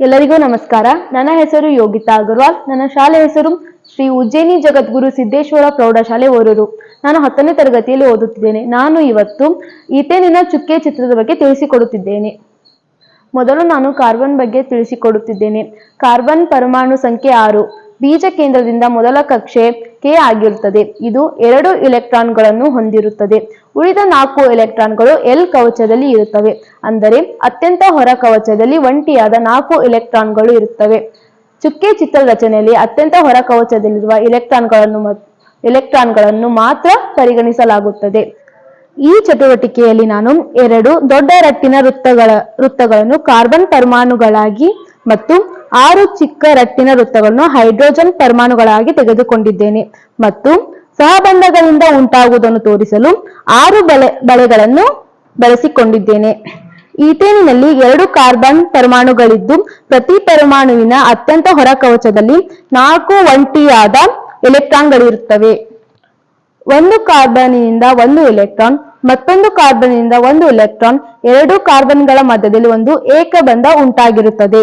ಎಲ್ಲರಿಗೂ ನಮಸ್ಕಾರ. ನನ್ನ ಹೆಸರು ಯೋಗಿತಾ ಅಗರ್ವಾಲ್. ನನ್ನ ಶಾಲೆ ಹೆಸರು ಶ್ರೀ ಉಜ್ಜಯಿನಿ ಜಗದ್ಗುರು ಸಿದ್ದೇಶ್ವರ ಪ್ರೌಢಶಾಲೆ ಓರೂರು. ನಾನು ಹತ್ತನೇ ತರಗತಿಯಲ್ಲಿ ಓದುತ್ತಿದ್ದೇನೆ. ನಾನು ಇವತ್ತು ಈತೇನಿನ ಚುಕ್ಕೆ ಚಿತ್ರದ ಬಗ್ಗೆ ತಿಳಿಸಿಕೊಡುತ್ತಿದ್ದೇನೆ. ಮೊದಲು ನಾನು ಕಾರ್ಬನ್ ಬಗ್ಗೆ ತಿಳಿಸಿಕೊಡುತ್ತಿದ್ದೇನೆ. ಕಾರ್ಬನ್ ಪರಮಾಣು ಸಂಖ್ಯೆ ಆರು. ಬೀಜ ಕೇಂದ್ರದಿಂದ ಮೊದಲ ಕಕ್ಷೆ ಕೆ ಆಗಿರುತ್ತದೆ. ಇದು ಎರಡು ಎಲೆಕ್ಟ್ರಾನ್ಗಳನ್ನು ಹೊಂದಿರುತ್ತದೆ. ಉಳಿದ ನಾಲ್ಕು ಎಲೆಕ್ಟ್ರಾನ್ಗಳು ಎಲ್ ಕವಚದಲ್ಲಿ ಇರುತ್ತವೆ. ಅಂದರೆ ಅತ್ಯಂತ ಹೊರ ಕವಚದಲ್ಲಿ ಒಂಟಿಯಾದ ನಾಲ್ಕು ಎಲೆಕ್ಟ್ರಾನ್ಗಳು ಇರುತ್ತವೆ. ಚುಕ್ಕೆ ಚಿತ್ರ ರಚನೆಯಲ್ಲಿ ಅತ್ಯಂತ ಹೊರ ಕವಚದಲ್ಲಿರುವ ಎಲೆಕ್ಟ್ರಾನ್ಗಳನ್ನು ಎಲೆಕ್ಟ್ರಾನ್ಗಳನ್ನು ಮಾತ್ರ ಪರಿಗಣಿಸಲಾಗುತ್ತದೆ. ಈ ಚಟುವಟಿಕೆಯಲ್ಲಿ ನಾನು ಎರಡು ದೊಡ್ಡ ರಟ್ಟಿನ ವೃತ್ತಗಳ, ವೃತ್ತಗಳನ್ನು ಕಾರ್ಬನ್ ಪರಮಾಣುಗಳಾಗಿ ಮತ್ತು ಆರು ಚಿಕ್ಕ ರಟ್ಟಿನ ವೃತ್ತವನ್ನು ಹೈಡ್ರೋಜನ್ ಪರಮಾಣುಗಳಾಗಿ ತೆಗೆದುಕೊಂಡಿದ್ದೇನೆ ಮತ್ತು ಸಹಬಂಧಗಳಿಂದ ಉಂಟಾಗುವುದನ್ನು ತೋರಿಸಲು ಆರು ಬಲೆ, ಬಳೆಗಳನ್ನು ಬಳಸಿಕೊಂಡಿದ್ದೇನೆ. ಈಥೇನಿನಲ್ಲಿ ಎರಡು ಕಾರ್ಬನ್ ಪರಮಾಣುಗಳಿದ್ದು ಪ್ರತಿ ಪರಮಾಣುವಿನ ಅತ್ಯಂತ ಹೊರ ಕವಚದಲ್ಲಿ ನಾಲ್ಕು ಒಂಟಿಯಾದ ಎಲೆಕ್ಟ್ರಾನ್ಗಳಿರುತ್ತವೆ. ಒಂದು ಕಾರ್ಬನ್ನಿನಿಂದ ಒಂದು ಎಲೆಕ್ಟ್ರಾನ್, ಮತ್ತೊಂದು ಕಾರ್ಬನ್ನಿಂದ ಒಂದು ಎಲೆಕ್ಟ್ರಾನ್, ಎರಡು ಕಾರ್ಬನ್ಗಳ ಮಧ್ಯದಲ್ಲಿ ಒಂದು ಏಕಬಂಧ ಉಂಟಾಗಿರುತ್ತದೆ.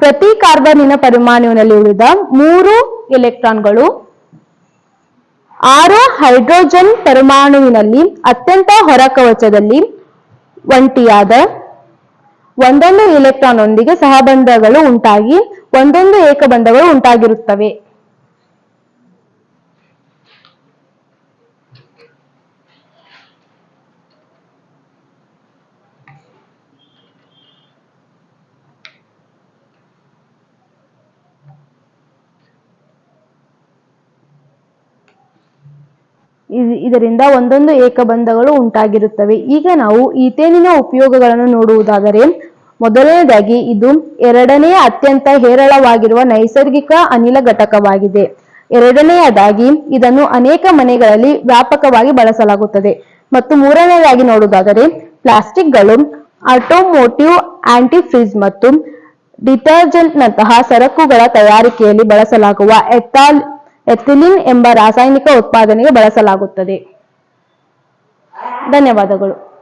ಪ್ರತಿ ಕಾರ್ಬನ್ನಿನ ಪರಮಾಣುವಿನಲ್ಲಿ ಉಳಿದ ಮೂರು ಎಲೆಕ್ಟ್ರಾನ್ಗಳು. ಆರು ಹೈಡ್ರೋಜನ್ ಪರಮಾಣುವಿನಲ್ಲಿ ಅತ್ಯಂತ ಹೊರ ಕವಚದಲ್ಲಿ ಒಂಟಿಯಾದ ಒಂದೊಂದು ಎಲೆಕ್ಟ್ರಾನ್ ಒಂದಿಗೆ ಸಹಬಂಧಗಳು ಉಂಟಾಗಿ ಒಂದೊಂದು ಏಕಬಂಧಗಳು ಉಂಟಾಗಿರುತ್ತವೆ. ಇದರಿಂದ ಒಂದೊಂದು ಏಕಬಂಧಗಳು ಉಂಟಾಗಿರುತ್ತವೆ. ಈಗ ನಾವು ಈಥೇನಿನ ಉಪಯೋಗಗಳನ್ನು ನೋಡುವುದಾದರೆ ಮೊದಲನೇದಾಗಿ ಇದು ಎರಡನೇ ಅತ್ಯಂತ ಹೇರಳವಾಗಿರುವ ನೈಸರ್ಗಿಕ ಅನಿಲ ಘಟಕವಾಗಿದೆ. ಎರಡನೆಯದಾಗಿ ಇದನ್ನು ಅನೇಕ ಮನೆಗಳಲ್ಲಿ ವ್ಯಾಪಕವಾಗಿ ಬಳಸಲಾಗುತ್ತದೆ. ಮತ್ತು ಮೂರನೆಯದಾಗಿ ನೋಡುವುದಾದರೆ, ಪ್ಲಾಸ್ಟಿಕ್ಗಳು ಆಟೋಮೋಟಿವ್ ಆಂಟಿಫ್ರೀಸ್ ಮತ್ತು ಡಿಟರ್ಜೆಂಟ್ನಂತಹ ಸರಕುಗಳ ತಯಾರಿಕೆಯಲ್ಲಿ ಬಳಸಲಾಗುವ ಎಥಾಲ್ ಎಥಿಲಿನ್ ಎಂಬ ರಾಸಾಯನಿಕ ಉತ್ಪಾದನೆಗೆ ಬಳಸಲಾಗುತ್ತದೆ. ಧನ್ಯವಾದಗಳು.